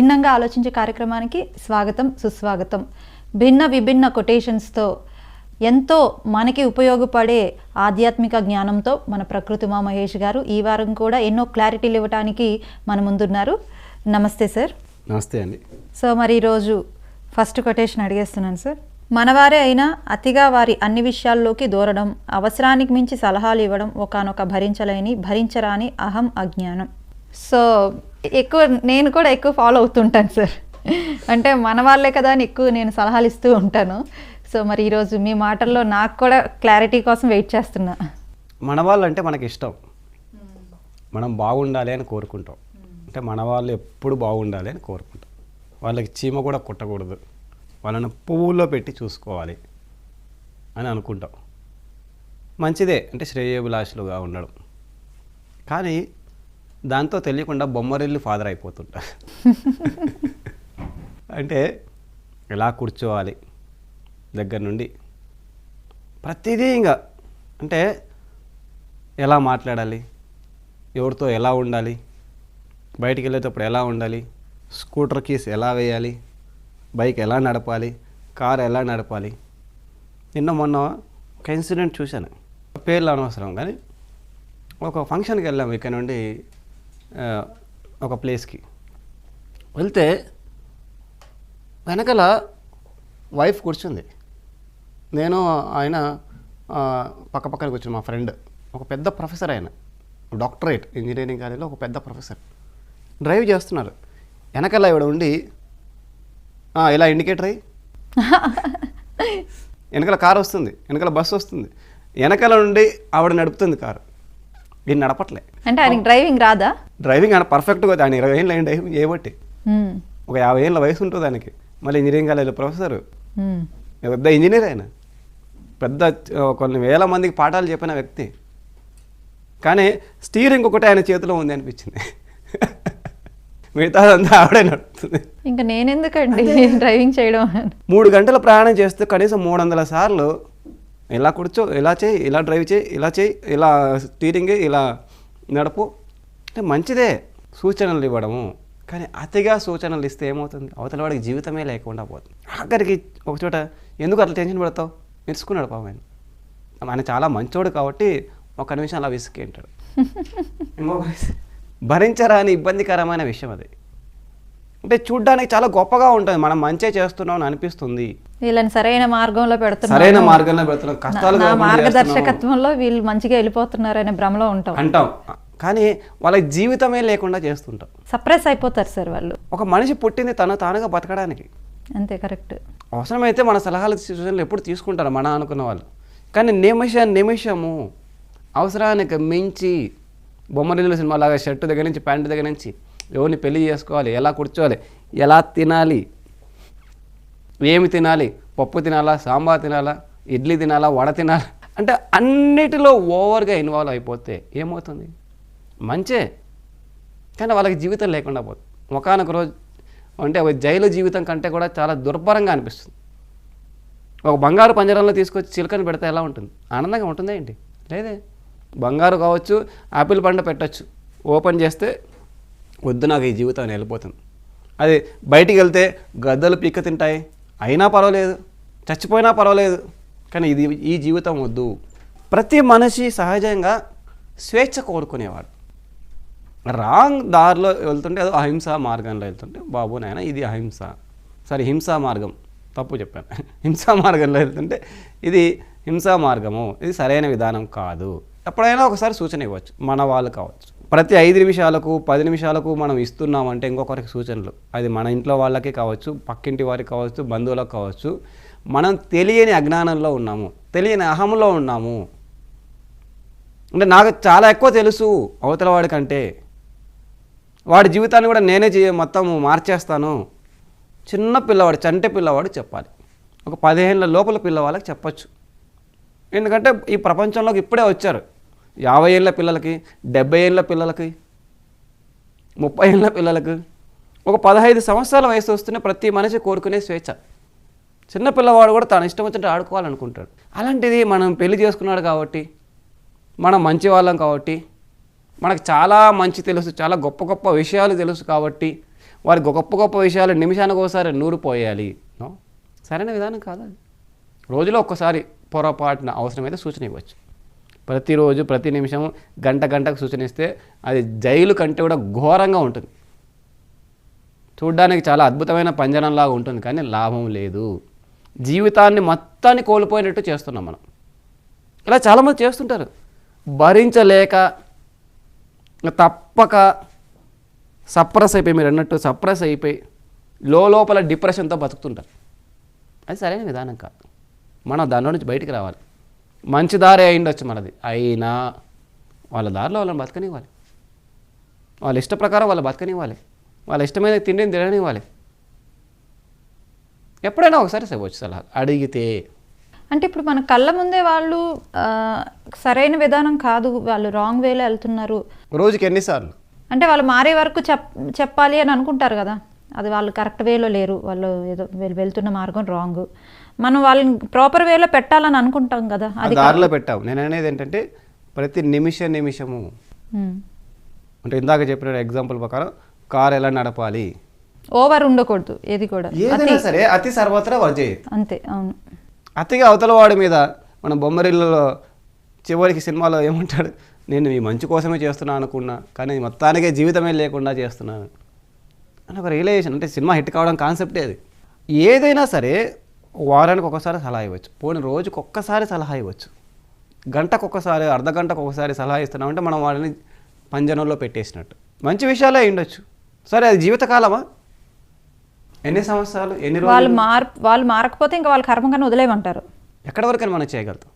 భిన్నంగా ఆలోచించే కార్యక్రమానికి స్వాగతం సుస్వాగతం. భిన్న విభిన్న కొటేషన్స్తో ఎంతో మనకి ఉపయోగపడే ఆధ్యాత్మిక జ్ఞానంతో మన ప్రకృతి మా మహేష్ గారు ఈ వారం కూడా ఎన్నో క్లారిటీలు ఇవ్వడానికి మన ముందున్నారు. నమస్తే సార్. నమస్తే అండి. సో మరి ఈరోజు ఫస్ట్ కొటేషన్ అడిగేస్తున్నాను సార్. మనవారే అయినా అతిగా వారి అన్ని విషయాల్లోకి దూరడం అవసరానికి మించి సలహాలు ఇవ్వడం ఒకనొక భరించలేని భరించరాని అహం అజ్ఞానం. సో ఎక్కువ నేను కూడా ఎక్కువ ఫాలో అవుతుంటాను సార్. అంటే మన వాళ్ళే కదా అని ఎక్కువ నేను సలహాలు ఇస్తూ ఉంటాను. సో మరి ఈరోజు మీ మాటల్లో నాకు కూడా క్లారిటీ కోసం వెయిట్ చేస్తున్నా. మన వాళ్ళు అంటే మనకి ఇష్టం. మనం బాగుండాలి అని కోరుకుంటాం. అంటే మన వాళ్ళు ఎప్పుడు బాగుండాలి అని కోరుకుంటాం. వాళ్ళకి చీమ కూడా కుట్టకూడదు. వాళ్ళని పువ్వుల్లో పెట్టి చూసుకోవాలి అని అనుకుంటాం. మంచిదే. అంటే శ్రేయోభిలాషులుగా ఉండడం. కానీ దాంతో తెలియకుండా బొమ్మరిల్లు ఫాదర్ అయిపోతుంటా అంటే ఎలా కూర్చోవాలి దగ్గర నుండి? ప్రతిదీ ఇంకా అంటే ఎలా మాట్లాడాలి? ఎవరితో ఎలా ఉండాలి? బయటికి వెళ్ళేటప్పుడు ఎలా ఉండాలి? స్కూటర్ కీస్ ఎలా వేయాలి? బైక్ ఎలా నడపాలి? కార్ ఎలా నడపాలి? నిన్న మొన్న ఒక ఇన్సిడెంట్ చూశాను. పేర్లు అనవసరం కానీ ఒక ఫంక్షన్కి వెళ్ళాము ఇక్కడ నుండి. ఒక ప్లేస్కి. వెళ్తే వెనకాల వైఫ్ కూర్చుంది. నేను ఆయన పక్క పక్కన కూర్చుని మా ఫ్రెండ్. ఒక పెద్ద ప్రొఫెసర్ ఆయన. డాక్టరేట్ ఇంజనీరింగ్ కాలేజీలో ఒక పెద్ద ప్రొఫెసర్. డ్రైవ్ చేస్తున్నారు. వెనకాల ఇవిడ ఉండి "ఆ, ఇలా ఇండికేటర్ అయ్యి? వెనకాల కారు వస్తుంది. వెనకాల బస్సు వస్తుంది. వెనకాల నుండి ఆవిడ నడుపుతుంది కారు. ఈయన నడపట్లే. అంటే ఆయనకి డ్రైవింగ్ రాదా? డ్రైవింగ్ ఆయన పర్ఫెక్ట్గా ఆయన ఇరవై ఏళ్ళు డ్రైవింగ్ చేయబట్టి. ఒక యాభై ఏళ్ళ వయసు ఉంటుంది ఆయనకి. మళ్ళీ ఇంజనీరింగ్ కాలేజీలో ప్రొఫెసర్. పెద్ద ఇంజనీర్ ఆయన. పెద్ద కొన్ని వేల మందికి పాఠాలు చెప్పిన వ్యక్తి. కానీ స్టీరింగ్ ఒకటి ఆయన చేతిలో ఉంది అనిపించింది. మిగతాదంతా ఆవిడే నడుపుతుంది. ఇంకా నేనెందుకండి డ్రైవింగ్ చేయడం మూడు గంటల ప్రయాణం చేస్తే కనీసం మూడు వందల సార్లు ఇలా కూర్చో ఇలా చేయి ఇలా డ్రైవ్ చేయి ఇలా చేయి ఇలా స్టీరింగ్ ఇలా నడుపు. అంటే మంచిదే సూచనలు ఇవ్వడము. కానీ అతిగా సూచనలు ఇస్తే ఏమవుతుంది? అవతల వాడికి జీవితమే లేకుండా పోతుంది. ఆఖరికి ఒక చోట ఎందుకు అట్లా టెన్షన్ పడతావు? నేర్చుకున్నాడు పాపం ఆయన. ఆయన చాలా మంచోడు కాబట్టి ఒక నిమిషం అలా విసికి అంటాడు. భరించరాని ఇబ్బందికరమైన విషయం అది. అంటే చూడ్డానికి చాలా గొప్పగా ఉంటుంది. మనం మంచే చేస్తున్నాం అని అనిపిస్తుంది. వీళ్ళని సరైన మార్గంలో పెడుతున్నారు సరైన మార్గంలో పెడుతున్నాం కష్టాలు మార్గదర్శకత్వంలో వీళ్ళు మంచిగా వెళ్ళిపోతున్నారనే భ్రమలో ఉంటాం అంటాం. కానీ వాళ్ళ జీవితమే లేకుండా చేస్తుంటాం. సప్రెస్ అయిపోతారు సార్ వాళ్ళు. ఒక మనిషి పుట్టింది తన తానుగా బతకడానికి. అంతే కరెక్ట్. అవసరమైతే మన సలహాలు సూచనలు ఎప్పుడు తీసుకుంటారు మన అనుకున్న వాళ్ళు. కానీ నిమిష నిమిషము అవసరానికి మించి బొమ్మరిల్లు సినిమా లాగా షర్టు దగ్గర నుంచి ప్యాంటు దగ్గర నుంచి ఎవరిని పెళ్ళి చేసుకోవాలి ఎలా కూర్చోవాలి ఎలా తినాలి ఏమి తినాలి? పప్పు తినాలా? సాంబార్ తినాలా? ఇడ్లీ తినాలా? వడ తినాలా? అంటే అన్నిటిలో ఓవర్గా ఇన్వాల్వ్ అయిపోతే ఏమవుతుంది? మంచే. కానీ వాళ్ళకి జీవితం లేకుండా పోతుంది. ఒకనొక రోజు అంటే జైలు జీవితం కంటే కూడా చాలా దుర్భరంగా అనిపిస్తుంది. ఒక బంగారు పంజరంలో తీసుకొచ్చి చిలకని పెడితే ఎలా ఉంటుంది? ఆనందంగా ఉంటుందా ఏంటి? లేదే. బంగారు కావచ్చు ఆపిల్ పండు పెట్టచ్చు. ఓపెన్ చేస్తే వద్దు నాకు ఈ జీవితం అని వెళ్ళిపోతుంది. అది బయటికి వెళ్తే గద్దలు పీక్క తింటాయి. అయినా పర్వాలేదు చచ్చిపోయినా పర్వాలేదు కానీ ఇది ఈ జీవితం వద్దు. ప్రతి మనిషి సహజంగా స్వేచ్ఛ కోరుకునేవాడు. రాంగ్ దారిలో వెళ్తుంటే అది అహింస మార్గంలో వెళ్తుంటే బాబు నాయన ఇది అహింస. సరే హింసా మార్గం. తప్పు చెప్పాను. హింసా మార్గంలో వెళ్తుంటే ఇది హింసా మార్గము ఇది సరైన విధానం కాదు. ఎప్పుడైనా ఒకసారి సూచన ఇవ్వచ్చు మన వాళ్ళు కావచ్చు. ప్రతి ఐదు నిమిషాలకు పది నిమిషాలకు మనం ఇస్తున్నామంటే ఇంకొకరికి సూచనలు. అది మన ఇంట్లో వాళ్ళకి కావచ్చు పక్కింటి వారికి కావచ్చు బంధువులకు కావచ్చు. మనం తెలియని అజ్ఞానంలో ఉన్నాము తెలియని అహంలో ఉన్నాము. అంటే నాకు చాలా ఎక్కువ తెలుసు అవతల వాడికంటే వాడి జీవితాన్ని కూడా నేనే చేయ మొత్తం మార్చేస్తాను. చిన్న పిల్లవాడు చంటే పిల్లవాడు చెప్పాలి. ఒక పదిహేనుల లోపల పిల్లవాళ్ళకి చెప్పచ్చు. ఎందుకంటే ఈ ప్రపంచంలోకి ఇప్పుడే వచ్చారు. యాభై ఏళ్ళ పిల్లలకి డెబ్బై ఏళ్ళ పిల్లలకి ముప్పై ఏళ్ళ పిల్లలకు ఒక పదహైదు సంవత్సరాల వయసు వస్తున్న ప్రతి మనిషి కోరుకునే స్వేచ్ఛ. చిన్న పిల్లవాడు కూడా తన ఇష్టం వచ్చినట్టు ఆడుకోవాలనుకుంటాడు. అలాంటిది మనం పెళ్ళి చేసుకున్నాడు కాబట్టి మనం మంచి వాళ్ళం కాబట్టి మనకు చాలా మంచి తెలుసు చాలా గొప్ప గొప్ప విషయాలు తెలుసు కాబట్టి వారికి గొప్ప గొప్ప విషయాలు నిమిషానికి ఒకసారి నూరు పోయాలి. నో? సరైన విధానం కాదు రోజులో ఒక్కసారి పొరపాటున అవసరమైతే సూచన ఇవ్వచ్చు. ప్రతిరోజు ప్రతి నిమిషం గంట గంటకు సూచనిస్తే అది జైలు కంటే కూడా ఘోరంగా ఉంటుంది. చూడ్డానికి చాలా అద్భుతమైన పంజరంలాగా ఉంటుంది కానీ లాభం లేదు. జీవితాన్ని మొత్తాన్ని కోల్పోయినట్టు చేస్తున్నాం మనం. ఇలా చాలామంది చేస్తుంటారు. భరించలేక తప్పక సప్రెస్ అయిపోయి మీరు అన్నట్టు సప్రెస్ అయిపోయి లోపల డిప్రెషన్తో బతుకుతుంటారు. అది సరైన విధానం కాదు. మనం దానిలో నుంచి బయటికి రావాలి. మంచి దారి అయి ఉండొచ్చు మనది. అయినా వాళ్ళ దారిలో వాళ్ళని బతకనివ్వాలి. వాళ్ళ ఇష్ట ప్రకారం వాళ్ళు బతకనివ్వాలి. వాళ్ళ ఇష్టమైన తిండిని తిననివ్వాలి. ఎప్పుడైనా ఒకసారి ఇవ్వచ్చు సలహా అడిగితే అంటే ఇప్పుడు మన కళ్ళ ముందే వాళ్ళు సరైన విధానం కాదు. వాళ్ళు రాంగ్ వేలో వెళ్తున్నారు. రోజుకి ఎన్నిసార్లు? అంటే వాళ్ళు మారే వరకు చెప్ చెప్పాలి అని అనుకుంటారు కదా. అది వాళ్ళు కరెక్ట్ వేలో లేరు. వాళ్ళు ఏదో వెళ్తున్న మార్గం రాంగ్. మనం వాళ్ళని ప్రాపర్ వేలో పెట్టాలని అనుకుంటాం కదా. అది దారిలో పెట్టావు. నేను అనేది ఏంటంటే ప్రతి నిమిష నిమిషము. అంటే ఇందాక చెప్పిన ఎగ్జాంపుల్ ప్రకారం కార్ ఎలా నడపాలి? ఓవర్ ఉండకూడదు. ఏది కూడా. ఏదైనా సరే అతి సర్వత్రా వర్జయ్యి అంతే అవును. అతిగా అవతల వాడి మీద మన బొమ్మరిల్లలో చివరికి సినిమాలో ఏమంటాడు? నేను మీ మంచి కోసమే చేస్తున్నాను అనుకున్నా కానీ మొత్తానికే జీవితమే లేకుండా చేస్తున్నాను. అని ఒక రియలైజేషన్ అంటే సినిమా హిట్ కావడం కాన్సెప్టే అది. ఏదైనా సరే వారానికి ఒకసారి సలహా ఇవ్వచ్చు. పోనీ రోజుకి ఒక్కసారి సలహా ఇవ్వచ్చు. గంటకు ఒక్కసారి అర్ధ గంటకు ఒకసారి సలహా ఇస్తున్నామంటే మనం వాడిని పంజనంలో పెట్టేసినట్టు. మంచి విషయాలే ఉండొచ్చు. సరే అది జీవితకాలమా? ఎన్ని సంవత్సరాలు ఎన్ని వాళ్ళు మార్ వాళ్ళు మారకపోతే ఇంకా వాళ్ళ కర్మ కన్నా వదిలేయమంటారు ఎక్కడి వరకైనా మనం చేయగలుగుతాం.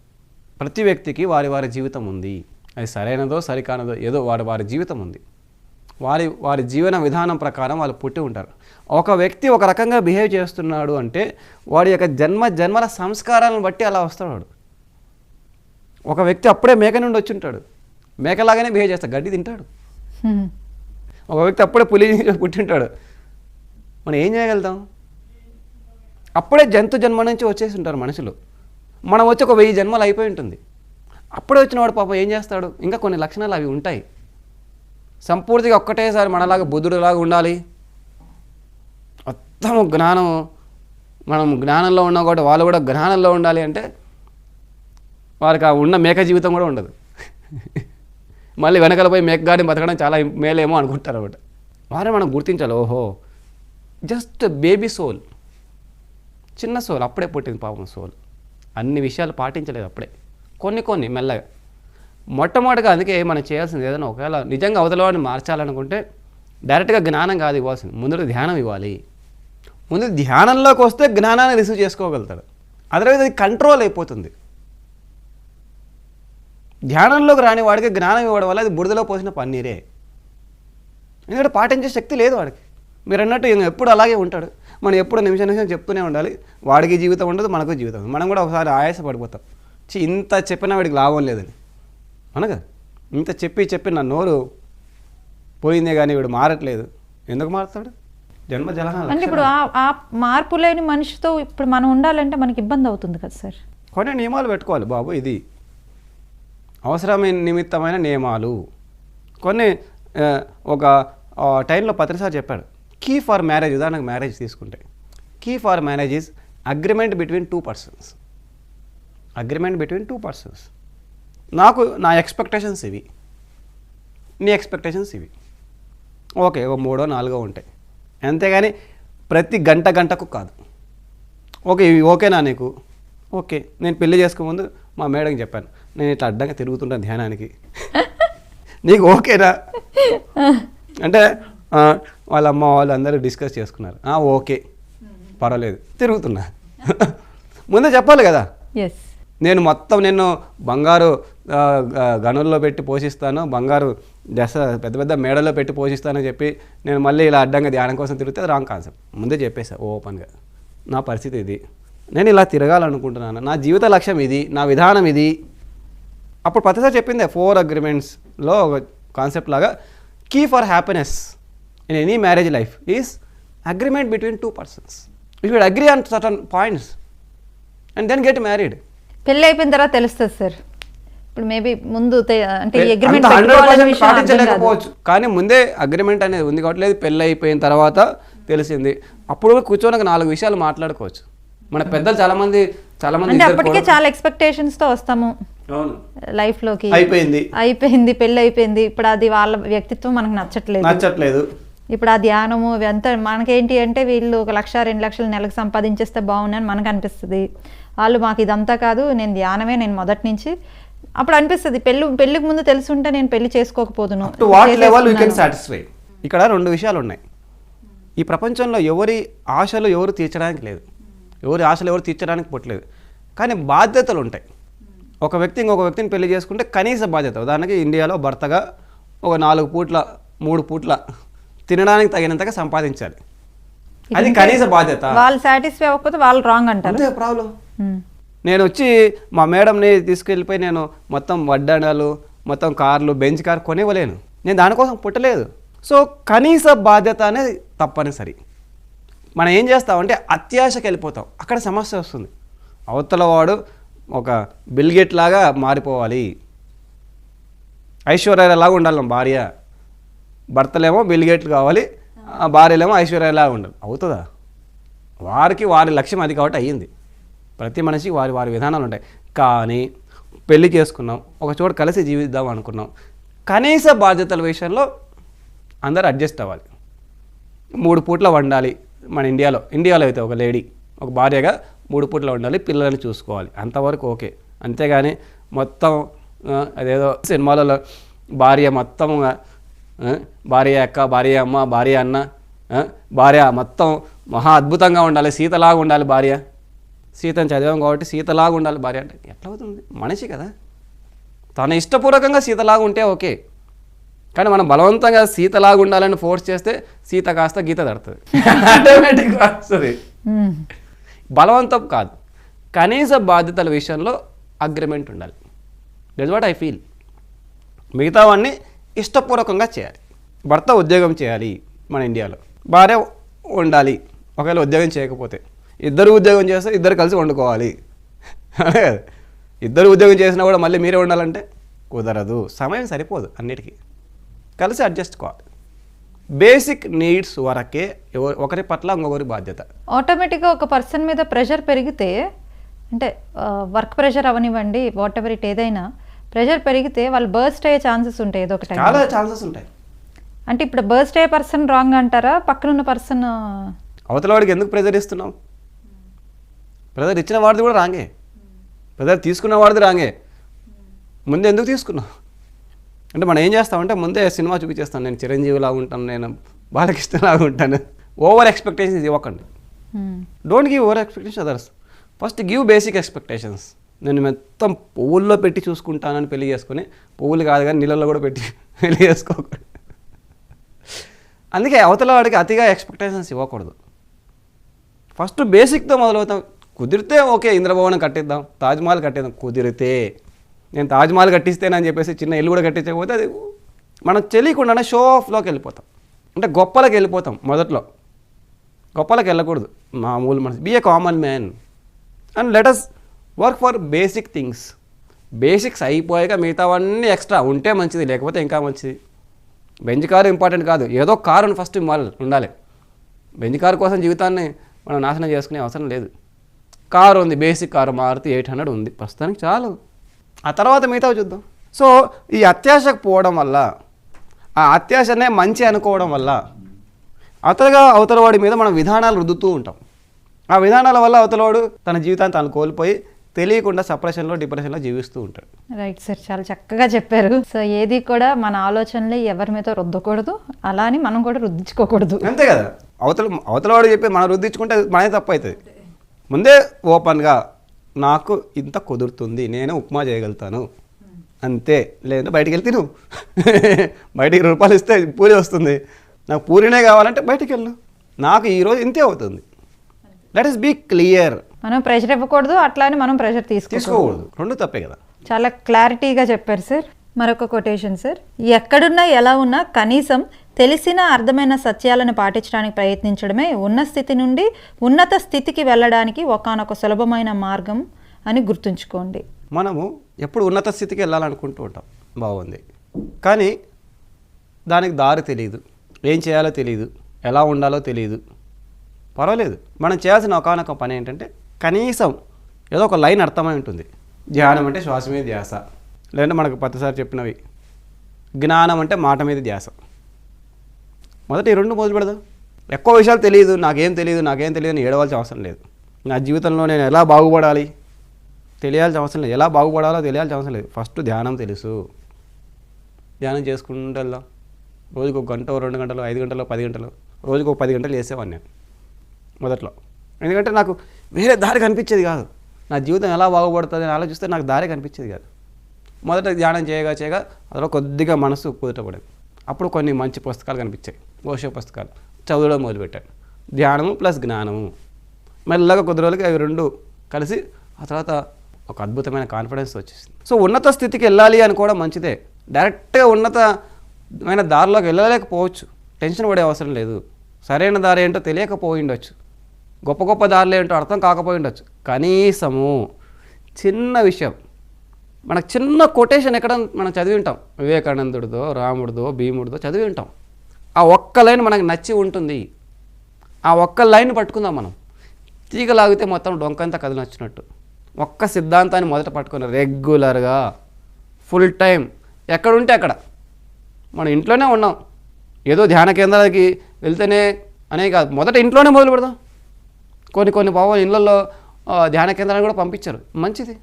ప్రతి వ్యక్తికి వారి వారి జీవితం ఉంది. అది సరైనదో సరికానదో ఏదో వారి వారి జీవితం ఉంది. వారి వారి జీవన విధానం ప్రకారం వాళ్ళు పుట్టి ఉంటారు. ఒక వ్యక్తి ఒక రకంగా బిహేవ్ చేస్తున్నాడు అంటే వాడి యొక్క జన్మ జన్మల సంస్కారాలను బట్టి అలా వస్తాడు వాడు. ఒక వ్యక్తి అప్పుడే మేక నుండి వచ్చి ఉంటాడు. మేకలాగానే బిహేవ్ చేస్తాడు. గడ్డి తింటాడు. ఒక వ్యక్తి అప్పుడే పులి పుట్టింటాడు మనం ఏం చేయగలుగుతాం? అప్పుడే జంతు జన్మ నుంచి వచ్చేసి ఉంటారు మనుషులు. మనం వచ్చి ఒక వెయ్యి జన్మలు అయిపోయి ఉంటుంది. అప్పుడే వచ్చిన వాడు పాపం ఏం చేస్తాడు? ఇంకా కొన్ని లక్షణాలు అవి ఉంటాయి. సంపూర్తిగా ఒక్కటేసారి మనలాగా బుద్ధుడులాగా ఉండాలి. మొత్తం జ్ఞానం మనం జ్ఞానంలో ఉన్నా కూడా వాళ్ళు కూడా జ్ఞానంలో ఉండాలి అంటే వారికి ఆ ఉన్న మేక జీవితం కూడా ఉండదు. మళ్ళీ వెనకాల పోయి మేకగాడిని బతకడం చాలా మేలేమో అనుకుంటారు అనమాట వారే మనం గుర్తించాలి. ఓహో జస్ట్ బేబీ సోల్. చిన్న సోల్ అప్పుడే పుట్టింది పాపం సోల్. అన్ని విషయాలు పాటించలేదు అప్పుడే. కొన్ని కొన్ని మెల్లగా. మొట్టమొదటిగా అందుకే మనం చేయాల్సింది ఏదైనా ఒకవేళ నిజంగా అవతలవాడిని మార్చాలనుకుంటే డైరెక్ట్గా జ్ఞానం కాదు ఇవ్వాల్సింది. ముందు ధ్యానం ఇవ్వాలి. ముందు ధ్యానంలోకి వస్తే జ్ఞానాన్ని రిసీవ్ చేసుకోగలుగుతాడు. అదర్వైజ్ అది కంట్రోల్ అయిపోతుంది. ధ్యానంలోకి రాని వాడికి జ్ఞానం ఇవ్వడం వల్ల అది బురదలో పోసిన పన్నీరే. ఎందుకంటే పాటించే శక్తి లేదు వాడికి. మీరు అన్నట్టు ఎప్పుడు అలాగే ఉంటాడు. మనం ఎప్పుడు నిమిషం నిమిషం చెప్తూనే ఉండాలి. వాడికి జీవితం ఉండదు మనకు జీవితం మనం కూడా ఒకసారి ఆయాస పడిపోతాం ఇంత చెప్పినా వాడికి లాభం లేదని. అనగా ఇంత చెప్పి చెప్పి నా నోరు పోయిందే కానీ వీడు మారట్లేదు. ఎందుకు మారుతాడు? జన్మ జలహ అంటే ఇప్పుడు ఆ మార్పు లేని మనిషితో ఇప్పుడు మనం ఉండాలంటే మనకి ఇబ్బంది అవుతుంది కదా సార్? కొన్ని నియమాలు పెట్టుకోవాలి బాబు ఇది. అవసరమైన నిమిత్తమైన నియమాలు. కొన్ని ఒక టైంలో పత్రిసారి చెప్పాడు కీ ఫర్ మ్యారేజ్ ఉదాహరణకు మ్యారేజ్ తీసుకుంటే. Key for marriage is agreement between two persons agreement between two persons నాకు నా ఎక్స్పెక్టేషన్స్ ఇవి. నీ ఎక్స్పెక్టేషన్స్ ఇవి. ఓకే ఒక మూడో నాలుగో ఉంటాయి. అంతేగాని ప్రతి గంట గంటకు కాదు. ఓకే ఇవి ఓకేనా నీకు? ఓకే నేను పెళ్ళి చేసుకోముందు మా మేడంకి చెప్పాను. నేను ఇట్లా అడ్డంగా తిరుగుతుంటాను ధ్యానానికి. నీకు ఓకేనా? అంటే వాళ్ళ అమ్మ వాళ్ళు అందరూ డిస్కస్ చేసుకున్నారు. "ఆ, ఓకే. పర్వాలేదు తిరుగుతున్నా. ముందే చెప్పాలి కదా? నేను మొత్తం నిన్ను బంగారు గనుల్లో పెట్టి పోషిస్తాను బంగారు దశ పెద్ద పెద్ద మేడలో పెట్టి పోషిస్తానని చెప్పి నేను మళ్ళీ ఇలా అడ్డంగా ధ్యానం కోసం తిరిగితే రాంగ్ కాన్సెప్ట్ ముందే చెప్పేసా ఓపెన్గా నా పరిస్థితి ఇది. నేను ఇలా తిరగాలనుకుంటున్నాను. నా జీవిత లక్ష్యం ఇది నా విధానం ఇది. అప్పుడు ప్రతిసారి చెప్పిందే ఫోర్ అగ్రిమెంట్స్లో ఒక కాన్సెప్ట్ లాగా key for happiness in any marriage life is agreement between two persons you should agree on certain points and then get married పెళ్ళి అయిపోయిన తర్వాత తెలుస్తుంది సార్ ఇప్పుడు మేబీ ముందు అంటే అగ్రిమెంట్ 100% పాటించలేకపోవచ్చు కానీ ముందే అగ్రిమెంట్ అనేది ఉంది కాబట్టి లేదు పెళ్ళి అయిపోయిన తర్వాత తెలిసింది. అప్పుడు కూర్చొని ఒక నాలుగు విషయాలు మాట్లాడుకోవచ్చు. మన పెద్దలు చాలా మంది చాలా మంది అప్పటికే చాలా ఎక్స్పెక్టేషన్స్తో వస్తాము. అవును. లైఫ్లోకి అయిపోయింది. అయిపోయింది పెళ్ళి అయిపోయింది. ఇప్పుడు అది వాళ్ళ వ్యక్తిత్వం మనకు నచ్చట్లేదు. నచ్చట్లేదు. ఇప్పుడు ఆ ధ్యానము ఇవంతా మనకేంటి అంటే వీళ్ళు ఒక లక్ష రెండు లక్షలు నెలకు సంపాదించేస్తే బాగుందని మనకు అనిపిస్తుంది. వాళ్ళు మాకు ఇదంతా కాదు నేను ధ్యానమే నేను మొదటి నుంచి అప్పుడు అనిపిస్తుంది పెళ్ళి పెళ్ళికి ముందు తెలుసుంటే నేను పెళ్ళి చేసుకోకపోదును. ఇక్కడ రెండు విషయాలు ఉన్నాయి. ఈ ప్రపంచంలో ఎవరి ఆశలు ఎవరు తీర్చడానికి లేదు. ఎవరి ఆశలు ఎవరు తీర్చడానికి పుట్టలేదు కానీ బాధ్యతలు ఉంటాయి. ఒక వ్యక్తి ఇంకొక వ్యక్తిని పెళ్ళి చేసుకుంటే కనీస బాధ్యత. ఉదాహరణకి ఇండియాలో భర్తగా ఒక నాలుగు పూట్ల మూడు పూట్ల తినడానికి తగినంతగా సంపాదించాలి. అది కనీస బాధ్యత. వాళ్ళు సాటిస్ఫై అవ్వకపోతే వాళ్ళు రాంగ్ అంటారు. ప్రాబ్లం. నేను వచ్చి మా మేడంని తీసుకెళ్ళిపోయి నేను మొత్తం వడ్డాణాలు మొత్తం కార్లు బెంచ్ కార్ కొనివ్వలేను. నేను దానికోసం పుట్టలేదు. సో కనీస బాధ్యత అనేది తప్పనిసరి. మనం ఏం చేస్తామంటే అత్యాశకి వెళ్ళిపోతాం. అక్కడ సమస్య వస్తుంది. అవతల వాడు ఒక బిల్గెట్ లాగా మారిపోవాలి. ఐశ్వర్యలాగా ఉండాలి భార్య. భర్తలేమో బిల్గేట్లు కావాలి. ఆ భార్యలేమో ఐశ్వర్యలాగా ఉండాలి. అవుతుందా? వారికి వారి లక్ష్యం అది కాబట్టి అయ్యింది. ప్రతి మనిషికి వారి వారి విధానాలు ఉంటాయి. కానీ పెళ్ళి చేసుకున్నాం ఒక చోట కలిసి జీవిద్దాం అనుకున్నాం. కనీస బాధ్యతల విషయంలో అందరూ అడ్జస్ట్ అవ్వాలి. మూడు పూట్ల వండాలి మన ఇండియాలో. ఇండియాలో అయితే ఒక లేడీ ఒక భార్యగా మూడు పూట్ల వండాలి పిల్లల్ని చూసుకోవాలి. అంతవరకు ఓకే. అంతేగాని మొత్తం అదేదో సినిమాలలో భార్య మొత్తం భార్య అక్క భార్య అమ్మ భార్య అన్న భార్య మొత్తం మహా అద్భుతంగా ఉండాలి సీతలాగా ఉండాలి భార్య. సీతని చదివాం కాబట్టి సీతలాగా ఉండాలి భార్య అంటే ఎట్లా అవుతుంది? మనిషి కదా. తన ఇష్టపూర్వకంగా సీతలాగా ఉంటే ఓకే. కానీ మనం బలవంతంగా సీతలాగా ఉండాలని ఫోర్స్ చేస్తే సీత కాస్త గీత తడుతుంది. ఆటోమేటిక్గా వస్తుంది. బలవంతం కాదు. కనీస బాధ్యతల విషయంలో అగ్రిమెంట్ ఉండాలి. దట్ వాట్ ఐ ఫీల్ మిగతావన్నీ ఇష్టపూర్వకంగా చేయాలి. భర్త ఉద్యోగం చేయాలి మన ఇండియాలో. భార్య ఉండాలి. ఒకవేళ ఉద్యోగం చేయకపోతే. ఇద్దరు ఉద్యోగం చేస్తే ఇద్దరు కలిసి వండుకోవాలి. ఇద్దరు ఉద్యోగం చేసినా కూడా మళ్ళీ మీరే ఉండాలంటే కుదరదు. సమయం సరిపోదు అన్నిటికీ. కలిసి అడ్జస్ట్ కావాలి. బేసిక్ నీడ్స్ వరకే ఒకరి పట్ల ఇంకొకరి బాధ్యత. ఆటోమేటిక్గా ఒక పర్సన్ మీద ప్రెషర్ పెరిగితే అంటే వర్క్ ప్రెషర్ అవనివ్వండి వాట్ ఎవర్ ఇట్ ఏదైనా ప్రెషర్ పెరిగితే వాళ్ళు బర్స్ట్ అయ్యే ఛాన్సెస్ ఉంటాయి ఏదో ఒక టైం చాలా ఛాన్సెస్ ఉంటాయి. అంటే ఇప్పుడు బర్స్ట్ అయ్యే పర్సన్ రాంగ్ అంటారా? పక్కనున్న పర్సన్ అవతల వాడికి ఎందుకు ప్రెజర్ ఇస్తున్నాం ప్రెజర్ ఇచ్చిన వాడిది కూడా రాంగే. ప్రెజర్ తీసుకున్న వాడిది రాంగే. ముందు ఎందుకు తీసుకున్నావు? అంటే మనం ఏం చేస్తామంటే ముందే సినిమా చూపించేస్తాను. నేను చిరంజీవిలా ఉంటాను నేను బాలకృష్ణలాగా ఉంటాను. ఓవర్ ఎక్స్పెక్టేషన్స్ ఇవ్వకండి. Don't give over expectation others. First give basic expectations. నేను మొత్తం పువ్వుల్లో పెట్టి చూసుకుంటానని పెళ్ళి చేసుకుని పువ్వులు కాదు కానీ నీళ్ళల్లో కూడా పెట్టి పెళ్ళి చేసుకోకూడదు. అందుకే అవతల వాడికి అతిగా ఎక్స్పెక్టేషన్స్ ఇవ్వకూడదు. ఫస్ట్ బేసిక్తో మొదలవుతాం. కుదిరితే ఓకే ఇంద్రభవనం కట్టిద్దాం తాజ్మహల్ కట్టిద్దాం. కుదిరితే నేను తాజ్మహల్ కట్టిస్తేనని చెప్పేసి చిన్న ఇల్లు కూడా కట్టించకపోతే అది మనం తెలియకుండానే షో ఆఫ్లోకి వెళ్ళిపోతాం. అంటే గొప్పలకు వెళ్ళిపోతాం మొదట్లో. గొప్పలకు వెళ్ళకూడదు. మామూలు మనసు be a common man and let us work for basic things basics అయిపోయాక మిగతావన్నీ ఎక్స్ట్రా ఉంటే మంచిది లేకపోతే ఇంకా మంచిది. బెంజ్ కారు ఇంపార్టెంట్ కాదు. ఏదో కారు ఫస్ట్ ఇవ్వాలి ఉండాలి. బెంజ్ కారు కోసం జీవితాన్ని మనం నాశనం చేసుకునే అవసరం లేదు. కారు ఉంది basic car Maruti eight hundred ఉంది. ప్రస్తుతానికి చాలు. ఆ తర్వాత మిగతా చూద్దాం. సో ఈ అత్యాశకు పోవడం వల్ల ఆ అత్యాశనే మంచి అనుకోవడం వల్ల అతలుగా అవతలవాడి మీద మనం విధానాలు రుద్దుతూ ఉంటాం. ఆ విధానాల వల్ల అవతలవాడు తన జీవితాన్ని తాను కోల్పోయి తెలియకుండా సప్రెషన్లో డిప్రెషన్లో జీవిస్తూ ఉంటాడు. రైట్ సార్ చాలా చక్కగా చెప్పారు. సో ఏది కూడా మన ఆలోచనలు ఎవరి మీద రుద్దకూడదు. అలా అని మనం కూడా రుద్దించుకోకూడదు. అంతే కదా. అవతల అవతలవాడు చెప్పి మనం రుద్దించుకుంటే మనదే తప్పు అవుతుంది. ముందే ఓపెన్గా నాకు ఇంత కుదురుతుంది నేను ఉప్మా చేయగలుగుతాను. అంతే లేదంటే బయటికి వెళ్తే నువ్వు బయటికి రూపాయలు ఇస్తే పూరి వస్తుంది. నాకు పూరినే కావాలంటే బయటికి వెళ్ళు. నాకు ఈరోజు ఇంతే అవుతుంది. లెట్ ఇస్ బీ క్లియర్ మనం ప్రెషర్ ఇవ్వకూడదు అట్లానే మనం ప్రెషర్ తీసుకోకూడదు. రెండు తప్పే కదా. చాలా క్లారిటీగా చెప్పారు సార్ మరొక కొటేషన్ సార్ ఎక్కడున్నా ఎలా ఉన్నా కనీసం తెలిసిన అర్థమైన సత్యాలను పాటించడానికి ప్రయత్నించడమే ఉన్న స్థితి నుండి ఉన్నత స్థితికి వెళ్ళడానికి ఒకానొక సులభమైన మార్గం అని గుర్తుంచుకోండి. మనము ఎప్పుడు ఉన్నత స్థితికి వెళ్ళాలనుకుంటూ ఉంటాం. బాగుంది. కానీ దానికి దారి తెలియదు ఏం చేయాలో తెలియదు ఎలా ఉండాలో తెలియదు పర్వాలేదు. మనం చేయాల్సిన ఒకనొక పని ఏంటంటే కనీసం ఏదో ఒక లైన్ అర్థమై ఉంటుంది. ధ్యానం అంటే శ్వాస మీద ధ్యాస. లేదంటే మనకు ప్రతిసారి చెప్పినవి. జ్ఞానం అంటే మాట మీద ధ్యాస. మొదట ఈ రెండు మొదలు పెడదాం ఎక్కువ విషయాలు తెలియదు నాకేం తెలియదు నాకేం తెలియదు అని ఏడవలసిన అవసరం లేదు. నా జీవితంలో నేను ఎలా బాగుపడాలి? తెలియాల్సిన అవసరం లేదు. ఎలా బాగుపడాలో తెలియాల్సిన అవసరం లేదు. ఫస్ట్ ధ్యానం తెలుసు. ధ్యానం చేసుకుంటూ వెళ్దాం. రోజుకు ఒక గంట రెండు గంటలు ఐదు గంటలు పది గంటలు. రోజుకు ఒక పది గంటలు వేసేవాడిని నేను మొదట్లో. ఎందుకంటే నాకు వేరే దారి కనిపించేది కాదు. నా జీవితం ఎలా బాగుపడుతుంది అని ఆలోచిస్తే నాకు దారి కనిపించేది కాదు. మొదట ధ్యానం చేయగా చేయగా అందులో కొద్దిగా మనసు కుదుటపడేది. అప్పుడు కొన్ని మంచి పుస్తకాలు కనిపించాయి. ఓషో పుస్తకాలు చదవడం మొదలుపెట్టాను ధ్యానము ప్లస్ జ్ఞానము. మెల్లగా కొద్ది రోజులకి అవి రెండు కలిసి ఆ తర్వాత ఒక అద్భుతమైన కాన్ఫిడెన్స్ వచ్చేసింది. సో ఉన్నత స్థితికి వెళ్ళాలి అని కూడా మంచిదే. డైరెక్ట్గా ఉన్నతమైన దారిలోకి వెళ్ళలేకపోవచ్చు. టెన్షన్ పడే అవసరం లేదు. సరైన దారి ఏంటో తెలియకపోయి ఉండొచ్చు. గొప్ప గొప్ప దారులు ఏంటో అర్థం కాకపోయి ఉండొచ్చు. కనీసము చిన్న విషయం. మనకు చిన్న కొటేషన్ ఎక్కడ మనం చదివి ఉంటాం. వివేకానందుడిదో రాముడిదో భీముడిదో చదివి ఉంటాం. ఆ ఒక్క లైన్ మనకు నచ్చి ఉంటుంది. ఆ ఒక్క లైన్ పట్టుకుందాం మనం. తీగ లాగితే మొత్తం డొంకంతా కదిలినచ్చినట్టు ఒక్క సిద్ధాంతాన్ని మొదట పట్టుకుని రెగ్యులర్గా ఫుల్ టైం ఎక్కడుంటే అక్కడ. మనం ఇంట్లోనే ఉన్నాం. ఏదో ధ్యాన కేంద్రాలకి వెళ్తేనే అనే కాదు. మొదట ఇంట్లోనే మొదలు పెడదాం. కొన్ని కొన్ని పాపం ఇళ్ళల్లో ధ్యాన కేంద్రాన్ని కూడా పంపించారు. మంచిది.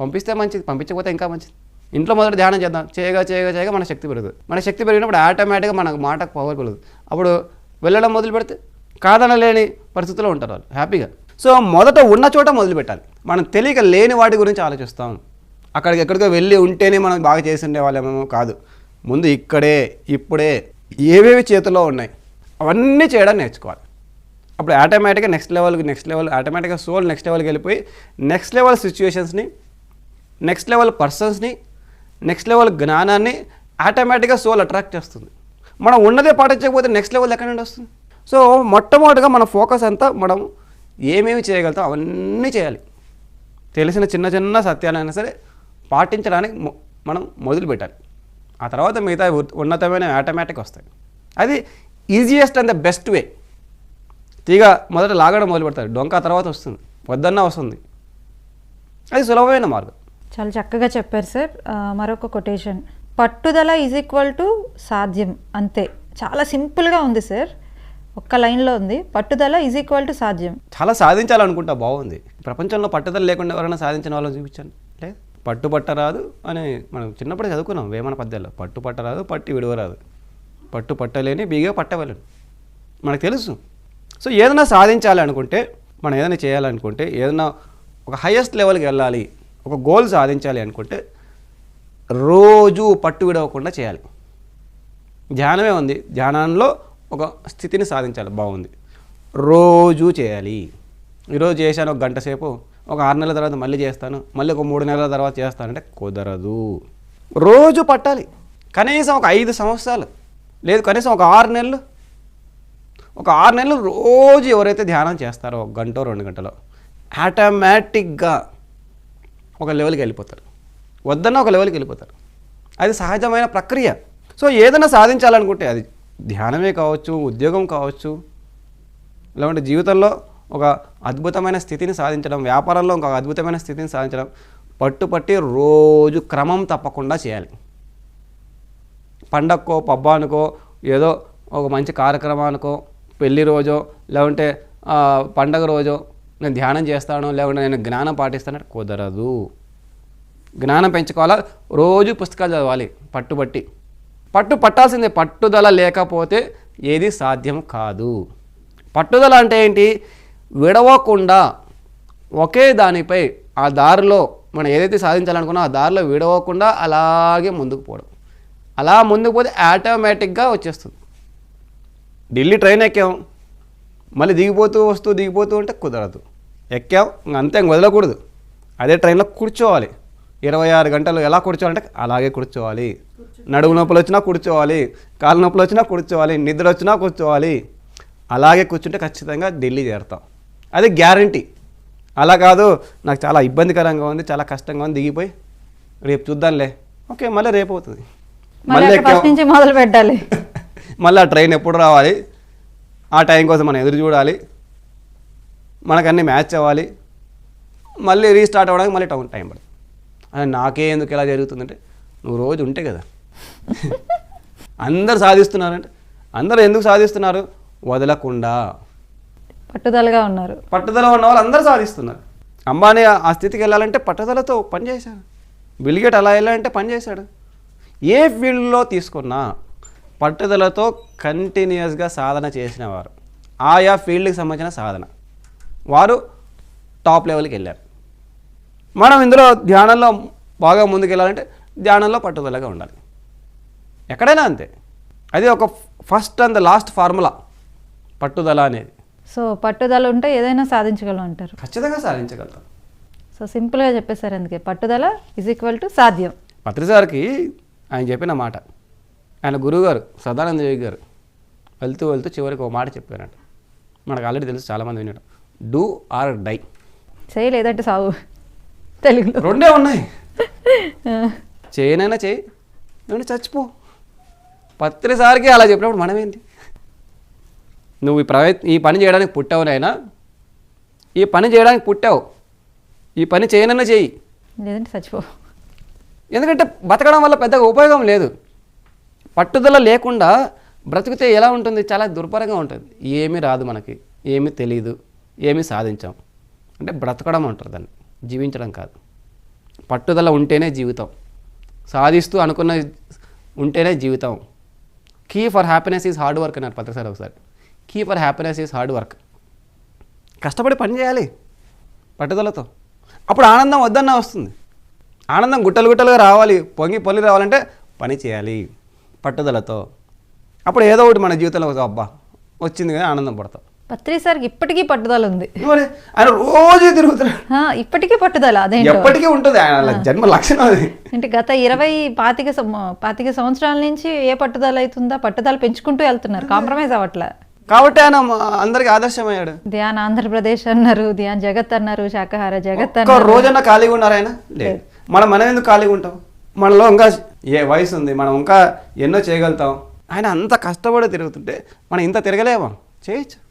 పంపిస్తే మంచిది. పంపించకపోతే ఇంకా మంచిది. ఇంట్లో మొదట ధ్యానం చేద్దాం. చేయగా చేయగా చేయగా మన శక్తి పెరుగుతుంది. మన శక్తి పెరిగినప్పుడు ఆటోమేటిక్గా మనకు మాటకు పవర్ పెరుగుతుంది. అప్పుడు వెళ్ళడం మొదలు పెడితే కాదనలేని పరిస్థితిలో ఉంటారు వాళ్ళు. హ్యాపీగా సో మొదట ఉన్న చోట మొదలు పెట్టాలి. మనం తెలియక లేని వాటి గురించి ఆలోచిస్తాం. అక్కడికి ఎక్కడికో వెళ్ళి ఉంటేనే మనం బాగా చేసి ఉండే వాళ్ళేమో కాదు. ముందు ఇక్కడే ఇప్పుడే ఏవేవి చేతిలో ఉన్నాయి అవన్నీ చేయడం నేర్చుకోవాలి. అప్పుడు ఆటోమేటిక్గా నెక్స్ట్ లెవెల్కి నెక్స్ట్ లెవెల్ ఆటోమేటిక్గా సోల్ నెక్స్ట్ లెవెల్కి వెళ్ళిపోయి నెక్స్ట్ లెవెల్ సిచ్యువేషన్స్ని నెక్స్ట్ లెవెల్ పర్సన్స్ని నెక్స్ట్ లెవెల్ జ్ఞానాన్ని ఆటోమేటిక్గా సోల్ అట్రాక్ట్ చేస్తుంది. మనం ఉన్నదే పాటించకపోతే నెక్స్ట్ లెవెల్ ఎక్కడ నుండి వస్తుంది? సో మొట్టమొదటిగా మన ఫోకస్ అంతా మనం ఏమేమి చేయగలుగుతాం అవన్నీ చేయాలి. తెలిసిన చిన్న చిన్న సత్యాలైనా సరే పాటించడానికి మనం మొదలు పెట్టాలి. ఆ తర్వాత మిగతా ఉన్నతమైన ఆటోమేటిక్ వస్తాయి. అది easiest and the best way తీగ మొదట లాగడం మొదలు పెడతారు డొంక తర్వాత వస్తుంది. వద్దన్నా వస్తుంది. అది సులభమైన మార్గం. చాలా చక్కగా చెప్పారు సార్. మరొక కొటేషన్. పట్టుదల ఈజ్ ఈక్వల్ టు సాధ్యం. అంతే. చాలా సింపుల్గా ఉంది సార్. ఒక్క లైన్లో ఉంది. పట్టుదల ఈజ్ ఈక్వల్ టు సాధ్యం. చాలా సాధించాలనుకుంటా. బాగుంది. ప్రపంచంలో పట్టుదల లేకుండా ఎవరైనా సాధించిన వాళ్ళని చూపించండి లేదు పట్టు పట్టరాదు అని మనం చిన్నప్పుడే చదువుకున్నాం వేమన పద్యాల్లో. పట్టు పట్టరాదు పట్టి విడవరాదు పట్టు పట్టలేని బీగా పట్టవలను మనకు తెలుసు. సో ఏదైనా సాధించాలి అనుకుంటే మనం ఏదైనా చేయాలనుకుంటే ఏదైనా ఒక హయ్యెస్ట్ లెవెల్కి వెళ్ళాలి. ఒక గోల్ సాధించాలి అనుకుంటే రోజు పట్టు విడవకుండా చేయాలి. ధ్యానమే ఉంది. ధ్యానంలో ఒక స్థితిని సాధించాలి. బాగుంది. రోజు చేయాలి. ఈరోజు చేశాను ఒక గంట సేపు ఒక ఆరు నెలల తర్వాత మళ్ళీ చేస్తాను మళ్ళీ ఒక మూడు నెలల తర్వాత చేస్తానంటే కుదరదు. రోజు పట్టాలి. కనీసం ఒక ఐదు సంవత్సరాలు లేదు కనీసం ఒక ఆరు నెలలు ఒక ఆరు నెలలు రోజు ఎవరైతే ధ్యానం చేస్తారో ఒక గంట రెండు గంటలో ఆటోమేటిక్గా ఒక లెవెల్కి వెళ్ళిపోతారు. వద్దన్న ఒక లెవెల్కి వెళ్ళిపోతారు. అది సహజమైన ప్రక్రియ. సో ఏదైనా సాధించాలనుకుంటే అది ధ్యానమే కావచ్చు ఉద్యోగం కావచ్చు లేకుంటే జీవితంలో ఒక అద్భుతమైన స్థితిని సాధించడం వ్యాపారంలో ఒక అద్భుతమైన స్థితిని సాధించడం పట్టుపట్టి రోజు క్రమం తప్పకుండా చేయాలి. పండక్కో పబ్బానికో ఏదో ఒక మంచి కార్యక్రమానికో పెళ్ళి రోజో లేకుంటే పండగ రోజో నేను ధ్యానం చేస్తాను లేకుంటే నేను జ్ఞానం పాటిస్తాను కుదరదు. జ్ఞానం పెంచుకోవాలా? రోజు పుస్తకాలు చదవాలి పట్టుబట్టి. పట్టు పట్టాల్సిందే పట్టుదల లేకపోతే ఏది సాధ్యం కాదు. పట్టుదల అంటే ఏంటి? విడవకుండా ఒకే దానిపై ఆ దారిలో మనం ఏదైతే సాధించాలనుకున్నా ఆ దారిలో విడవకుండా అలాగే ముందుకు పోవడం. అలా ముందుకు పోతే ఆటోమేటిక్గా వచ్చేస్తుంది. ఢిల్లీ ట్రైన్ ఎక్కాం. మళ్ళీ దిగిపోతూ వస్తూ దిగిపోతూ ఉంటే కుదరదు. ఎక్కాం ఇంక అంతే ఇంక వదలకూడదు. అదే ట్రైన్లో కూర్చోవాలి. ఇరవై ఆరు గంటలు ఎలా కూర్చోవాలంటే అలాగే కూర్చోవాలి. నడుము నొప్పులు వచ్చినా కూర్చోవాలి. కాళ్ళ నొప్పులు వచ్చినా కూర్చోవాలి. నిద్ర వచ్చినా కూర్చోవాలి. అలాగే కూర్చుంటే ఖచ్చితంగా ఢిల్లీ చేరుతాం. అది గ్యారంటీ. అలా కాదు నాకు చాలా ఇబ్బందికరంగా ఉంది చాలా కష్టంగా ఉంది దిగిపోయి రేపు చూద్దాంలే. ఓకే మళ్ళీ రేపు అవుతుంది. మళ్ళీ నుంచి మొదలు పెట్టాలి. మళ్ళీ ఆ ట్రైన్ ఎప్పుడు రావాలి? ఆ టైం కోసం మనం ఎదురు చూడాలి. మనకన్నీ మ్యాచ్ అవ్వాలి. మళ్ళీ రీస్టార్ట్ అవ్వడానికి మళ్ళీ టైం టైం పడుతుంది. అది నాకే ఎందుకు ఇలా జరుగుతుందంటే నువ్వు రోజు ఉంటే కదా. అందరు సాధిస్తున్నారంటే అందరూ ఎందుకు సాధిస్తున్నారు? వదలకుండా. పట్టుదలగా ఉన్నారు. పట్టుదల ఉన్న వాళ్ళు అందరూ సాధిస్తున్నారు. అంబానీ ఆ- ఆ స్థితికి వెళ్ళాలంటే పట్టుదలతో పనిచేశాడు. బిల్గేట్ అలా వెళ్ళాలంటే పనిచేశాడు. ఏ ఫీల్డ్లో తీసుకున్నా పట్టుదలతో కంటిన్యూస్గా సాధన చేసిన వారు ఆయా ఫీల్డ్కి సంబంధించిన సాధన. వారు టాప్ లెవెల్కి వెళ్ళారు. మనం ఇందులో ధ్యానంలో బాగా ముందుకు వెళ్ళాలంటే ధ్యానంలో పట్టుదలగా ఉండాలి. ఎక్కడైనా అంతే. అది ఒక first and the last formula పట్టుదల అనేది. సో పట్టుదల ఉంటే ఏదైనా సాధించగలం అంటారు. ఖచ్చితంగా సాధించగలుగుతాం. సో సింపుల్గా చెప్పేశారు అందుకే. పట్టుదల ఇజ్ ఈక్వల్ టు సాధ్యం. పత్రిసారికి ఆయన చెప్పిన మాట. ఆయన గురువుగారు సదానంద యోగి గారు వెళ్తూ వెళ్తూ చివరికి ఒక మాట చెప్పారంట. మనకు ఆల్రెడీ తెలుసు చాలామంది వినడం డూ ఆర్ డై. చేయి లేదంటే సాగు తెలుగులో. రెండే ఉన్నాయి. చేయనైనా చేయి చచ్చిపో. పత్రిసారికి అలా చెప్పినప్పుడు మనమేంటి? నువ్వు ఈ ప్రయత్ ఈ పని చేయడానికి పుట్టావునైనా ఈ పని చేయడానికి పుట్టావు. ఈ పని చేయనన్నా చేయి లేదంటే చచ్చిపో. ఎందుకంటే బతకడం వల్ల పెద్దగా ఉపయోగం లేదు. పట్టుదల లేకుండా బ్రతికితే ఎలా ఉంటుంది? చాలా దుర్భరంగా ఉంటుంది. ఏమీ రాదు మనకి. ఏమీ తెలియదు ఏమీ సాధించాం. అంటే బ్రతకడం అంటారు దాన్ని. జీవించడం కాదు. పట్టుదల ఉంటేనే జీవితం. సాధిస్తూ అనుకున్న ఉంటేనే జీవితం. Key for happiness is hard work అన్నారు పత్రిసారి ఒకసారి. Key for happiness is hard work కష్టపడి పని చేయాలి పట్టుదలతో. అప్పుడు ఆనందం వద్దన్నా వస్తుంది. ఆనందం గుట్టలు గుట్టలుగా రావాలి. పొంగి పొల్లి రావాలంటే పని చేయాలి. పట్టుదలతో. అప్పుడు ఏదో ఒకటి మన జీవితంలో అబ్బా వచ్చింది కానీ ఆనందం పడతాం. పత్రిసారికి ఇప్పటికీ పట్టుదల ఉంది. ఆయన రోజు తిరుగుతున్నాడు. ఇప్పటికీ పట్టుదల అదేంటో. ఎప్పటికీ ఉంటుంది ఆయన జన్మ లక్షణం అది. అంటే గత ఇరవై పాతిక పాతిక సంవత్సరాల నుంచి ఏ పట్టుదల అవుతుందా? పట్టుదల పెంచుకుంటూ వెళ్తున్నారు. కాంప్రమైజ్ అవ్వట్లే. కాబట్టి ఆయన అందరికీ ఆదర్శమయ్యాడు. ధ్యాన్ ఆంధ్రప్రదేశ్ అన్నారు ధ్యాన్ జగత్ అన్నారు శాకాహార జగత్ అన్నారు. రోజన్నా ఖాళీగా ఉన్నారు ఆయన? లేదు. మనం మనం ఎందుకు ఖాళీగా ఉంటాం? మనలో ఇంకా ఏ వయసు ఉంది మనం ఇంకా ఎన్నో చేయగలుగుతాం. ఆయన అంత కష్టపడి తిరుగుతుంటే మనం ఇంత తిరగలేమా? చేయొచ్చు.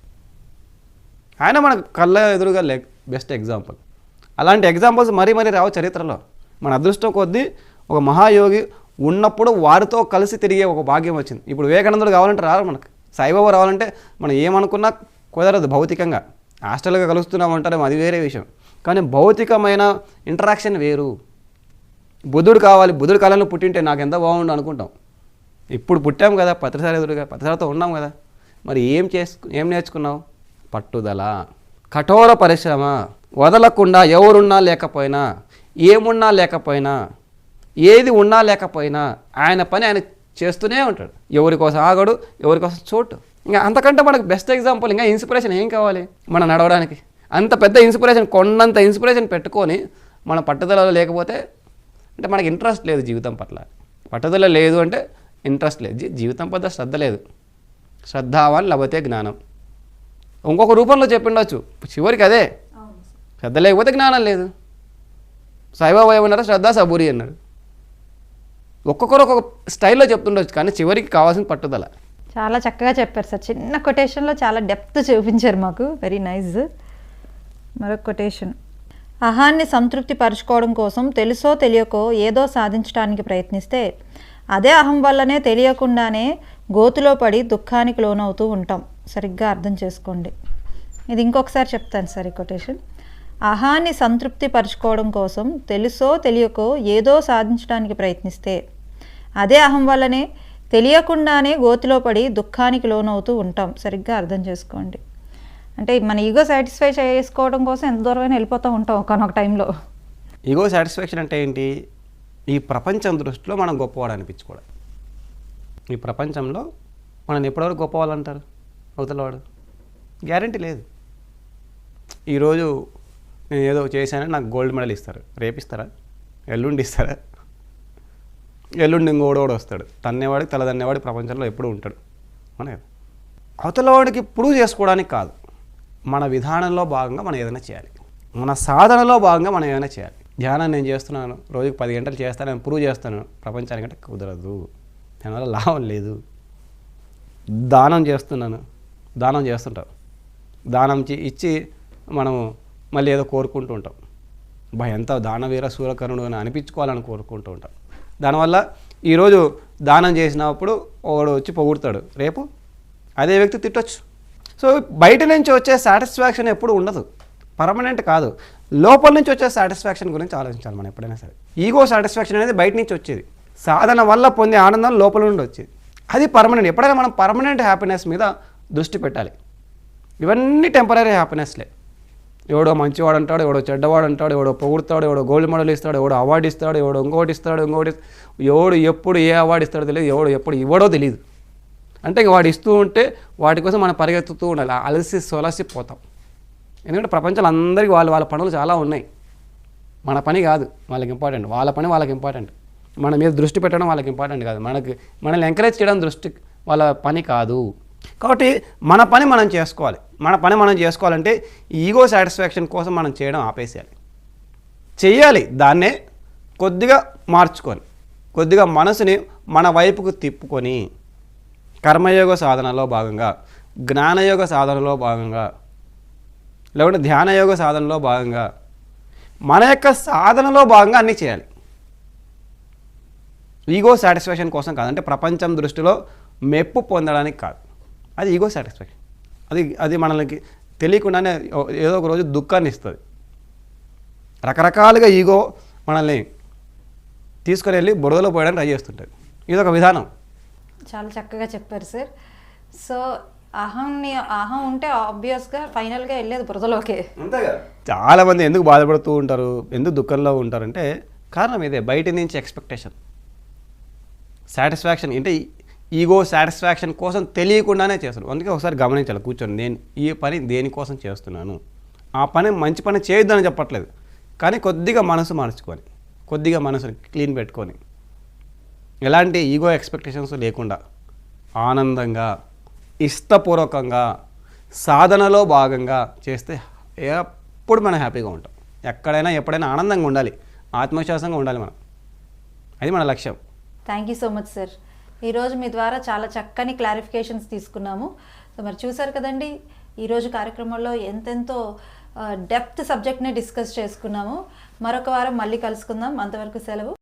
ఆయన మనకు కళ్ళ ఎదురుగా లే బెస్ట్ ఎగ్జాంపుల్ అలాంటి ఎగ్జాంపుల్స్ మరీ మరీ రావు చరిత్రలో. మన అదృష్టం కొద్దీ ఒక మహాయోగి ఉన్నప్పుడు వారితో కలిసి తిరిగే ఒక భాగ్యం వచ్చింది. ఇప్పుడు వివేకానందుడు కావాలంటే రారు మనకు. సాయిబాబా రావాలంటే మనం ఏమనుకున్నా కుదరదు భౌతికంగా. హాస్టల్గా కలుస్తున్నాం అంటారేమో అది వేరే విషయం. కానీ భౌతికమైన ఇంటరాక్షన్ వేరు. బుద్ధుడు కావాలి బుద్ధుడు కాలంలో పుట్టింటే నాకు ఎంత బాగుండు అనుకుంటాం. ఇప్పుడు పుట్టాం కదా పత్రిసారి ఎదురుగా పత్రిసారితో ఉన్నాం కదా. మరి ఏం చేసుకు ఏం నేర్చుకున్నావు? పట్టుదల. కఠోర పరిశ్రమ. వదలకుండా ఎవరున్నా లేకపోయినా ఏమున్నా లేకపోయినా ఏది ఉన్నా లేకపోయినా ఆయన పని ఆయన చేస్తూనే ఉంటాడు. ఎవరి కోసం ఆగడు ఎవరి కోసం చోటు. ఇంకా అంతకంటే మనకు బెస్ట్ ఎగ్జాంపుల్ ఇంకా ఇన్స్పిరేషన్ ఏం కావాలి మనం నడవడానికి? అంత పెద్ద ఇన్స్పిరేషన్ కొండంత ఇన్స్పిరేషన్ పెట్టుకొని మన పట్టుదలలో లేకపోతే అంటే మనకి ఇంట్రెస్ట్ లేదు జీవితం పట్ల. పట్టుదల లేదు అంటే ఇంట్రెస్ట్ లేదు. జీవితం పట్ల శ్రద్ధ లేదు. శ్రద్ధావాన్ లభతే జ్ఞానం. ఇంకొక రూపంలో చెప్పిండొచ్చు. చివరికి అదే. శ్రద్ధ లేకపోతే జ్ఞానం లేదు. సాయిబాబా ఏమన్నారు శ్రద్ధ సబూరి అన్నాడు. ఒక్కొక్కరు ఒక్కొక్క స్టైల్లో చెప్తుండొచ్చు కానీ చివరికి కావాల్సిన పట్టుదల. చాలా చక్కగా చెప్పారు సార్. చిన్న కొటేషన్లో చాలా డెప్త్ చూపించారు మాకు. వెరీ నైస్ మరొక కొటేషన్ అహాన్ని సంతృప్తి పరుచుకోవడం కోసం తెలుసో తెలియకో ఏదో సాధించడానికి ప్రయత్నిస్తే అదే అహం వల్లనే తెలియకుండానే గోతులో పడి దుఃఖానికి లోనవుతూ ఉంటాం. సరిగ్గా అర్థం చేసుకోండి. ఇది ఇంకొకసారి చెప్తాను సార్ ఈ కొటేషన్. అహాన్ని సంతృప్తి పరుచుకోవడం కోసం తెలుసో తెలియకో ఏదో సాధించడానికి ప్రయత్నిస్తే అదే అహం వల్లనే తెలియకుండానే గోతిలో పడి దుఃఖానికి లోనవుతూ ఉంటాం. సరిగ్గా అర్థం చేసుకోండి. అంటే మన ఈగో సాటిస్ఫై చేసుకోవడం కోసం ఎంత దూరమైనా వెళ్ళిపోతూ ఉంటాం ఒకనొక టైంలో ఈగో సాటిస్ఫాక్షన్ అంటే ఏంటి? ఈ ప్రపంచం దృష్టిలో మనం గొప్పవాడు అనిపించుకోవడం. ఈ ప్రపంచంలో మనం ఎప్పటివరకు గొప్పవాళ్ళంటారు అవతలవాడు. గ్యారంటీ లేదు. ఈరోజు నేను ఏదో చేశానని నాకు గోల్డ్ మెడల్ ఇస్తారు. రేపిస్తారా? ఎల్లుండి ఇస్తారా? ఎల్లుండి ఇంకోడోడు వస్తాడు. తన్నేవాడికి తలదన్నేవాడి ప్రపంచంలో ఎప్పుడూ ఉంటాడు. అవునా అవతలవాడికి ప్రూవ్ చేసుకోవడానికి కాదు. మన విధానంలో భాగంగా మనం ఏదైనా చేయాలి. మన సాధనలో భాగంగా మనం ఏమైనా చేయాలి. ధ్యానం నేను చేస్తున్నాను రోజుకి పది గంటలు చేస్తాను నేను ప్రూవ్ చేస్తాను. ప్రపంచానికంటే కుదరదు. దానివల్ల లాభం లేదు. దానం చేస్తున్నాను. దానం చేస్తుంటాం. దానం చే- ఇచ్చి మనము మళ్ళీ ఏదో కోరుకుంటూ ఉంటాం. బా ఎంత దానవీర సూరకరుడు అని అనిపించుకోవాలని కోరుకుంటూ ఉంటాం. దానివల్ల ఈరోజు దానం చేసినప్పుడు ఒకడు వచ్చి పొగుడతాడు. రేపు అదే వ్యక్తి తిట్టొచ్చు. సో బయట నుంచి వచ్చే సాటిస్ఫాక్షన్ ఎప్పుడు ఉండదు. పర్మనెంట్ కాదు. లోపల నుంచి వచ్చే సాటిస్ఫాక్షన్ గురించి ఆలోచించాలి మనం ఎప్పుడైనా సరే. ఈగో సాటిస్ఫాక్షన్ అనేది బయట నుంచి వచ్చేది. సాధన వల్ల పొందే ఆనందం లోపల నుండి వచ్చేది. అది పర్మనెంట్. ఎప్పుడైనా మనం పర్మనెంట్ హ్యాపీనెస్ మీద దృష్టి పెట్టాలి. ఇవన్నీ టెంపరీ హ్యాపీనెస్లే. ఎవడో మంచివాడు అంటాడు ఎవడో చెడ్డవాడు అంటాడు ఎవడో పొగుడుతాడు ఎవడో గోల్డ్ మెడల్ ఇస్తాడు ఎవడో అవార్డు ఇస్తాడు ఎవడో ఇంకోటి ఇస్తాడు ఇంకోటి ఎవడు ఎప్పుడు ఏ అవార్డు ఇస్తాడో తెలియదు ఎవడు ఎప్పుడు ఇవ్వడో తెలియదు. అంటే ఇంక వాడు ఇస్తూ ఉంటే వాటి కోసం మనం పరిగెత్తుతూ ఉండాలి. అలసి సొలసి పోతాం. ఎందుకంటే ప్రపంచంలో అందరికీ వాళ్ళ వాళ్ళ పనులు చాలా ఉన్నాయి. మన పని కాదు వాళ్ళకి ఇంపార్టెంట్ వాళ్ళ పని వాళ్ళకి ఇంపార్టెంట్ మన మీద దృష్టి పెట్టడం వాళ్ళకి ఇంపార్టెంట్ కాదు. మనకి మనల్ని ఎంకరేజ్ చేయడం దృష్టి వాళ్ళ పని కాదు. కాబట్టి మన పని మనం చేసుకోవాలి. మన పని మనం చేసుకోవాలంటే ఈగో సాటిస్ఫాక్షన్ కోసం మనం చేయడం ఆపేసేయాలి. చేయాలి దాన్నే కొద్దిగా మార్చుకొని కొద్దిగా మనసుని మన వైపుకు తిప్పుకొని కర్మయోగ సాధనలో భాగంగా జ్ఞానయోగ సాధనలో భాగంగా లేకుంటే ధ్యానయోగ సాధనలో భాగంగా మన యొక్క సాధనలో భాగంగా అన్నీ చేయాలి. ఈగో సాటిస్ఫాక్షన్ కోసం కాదు. అంటే ప్రపంచం దృష్టిలో మెప్పు పొందడానికి కాదు. అది ఈగో సాటిస్ఫాక్షన్ అది అది మనకి తెలియకుండానే ఏదో ఒక రోజు దుఃఖాన్ని ఇస్తుంది. రకరకాలుగా ఈగో మనల్ని తీసుకొని వెళ్ళి బురదలో పోయడానికి ట్రై చేస్తుంటుంది. ఇది ఒక విధానం. చాలా చక్కగా చెప్పారు సార్. సో అహంని అహం ఉంటే ఆబ్వియస్గా ఫైనల్గా వెళ్ళేది బురదలోకే. అంతేగా? చాలామంది ఎందుకు బాధపడుతూ ఉంటారు ఎందుకు దుఃఖంలో ఉంటారంటే కారణం ఇదే బయట నుంచి ఎక్స్పెక్టేషన్ సాటిస్ఫాక్షన్ అంటే ఈగో సాటిస్ఫాక్షన్ కోసం తెలియకుండానే చేస్తారు. అందుకే ఒకసారి గమనించాలి కూర్చొని నేను ఈ పని దేనికోసం చేస్తున్నాను? ఆ పని మంచి పని చేయొద్దని చెప్పట్లేదు. కానీ కొద్దిగా మనసు మార్చుకొని కొద్దిగా మనసుని క్లీన్ పెట్టుకొని ఎలాంటి ఈగో ఎక్స్పెక్టేషన్స్ లేకుండా ఆనందంగా ఇష్టపూర్వకంగా సాధనలో భాగంగా చేస్తే ఎప్పుడు మనం హ్యాపీగా ఉంటాం. ఎక్కడైనా ఎప్పుడైనా ఆనందంగా ఉండాలి. ఆత్మవిశ్వాసంగా ఉండాలి మనం. అది మన లక్ష్యం. Thank you so much sir ఈరోజు మీ ద్వారా చాలా చక్కని క్లారిఫికేషన్స్ తీసుకున్నాము. సో మరి చూసారు కదండి ఈరోజు కార్యక్రమంలో ఎంతెంతో డెప్త్ సబ్జెక్ట్ని డిస్కస్ చేసుకున్నాము. మరొక వారం మళ్ళీ కలుసుకుందాం. అంతవరకు సెలవు.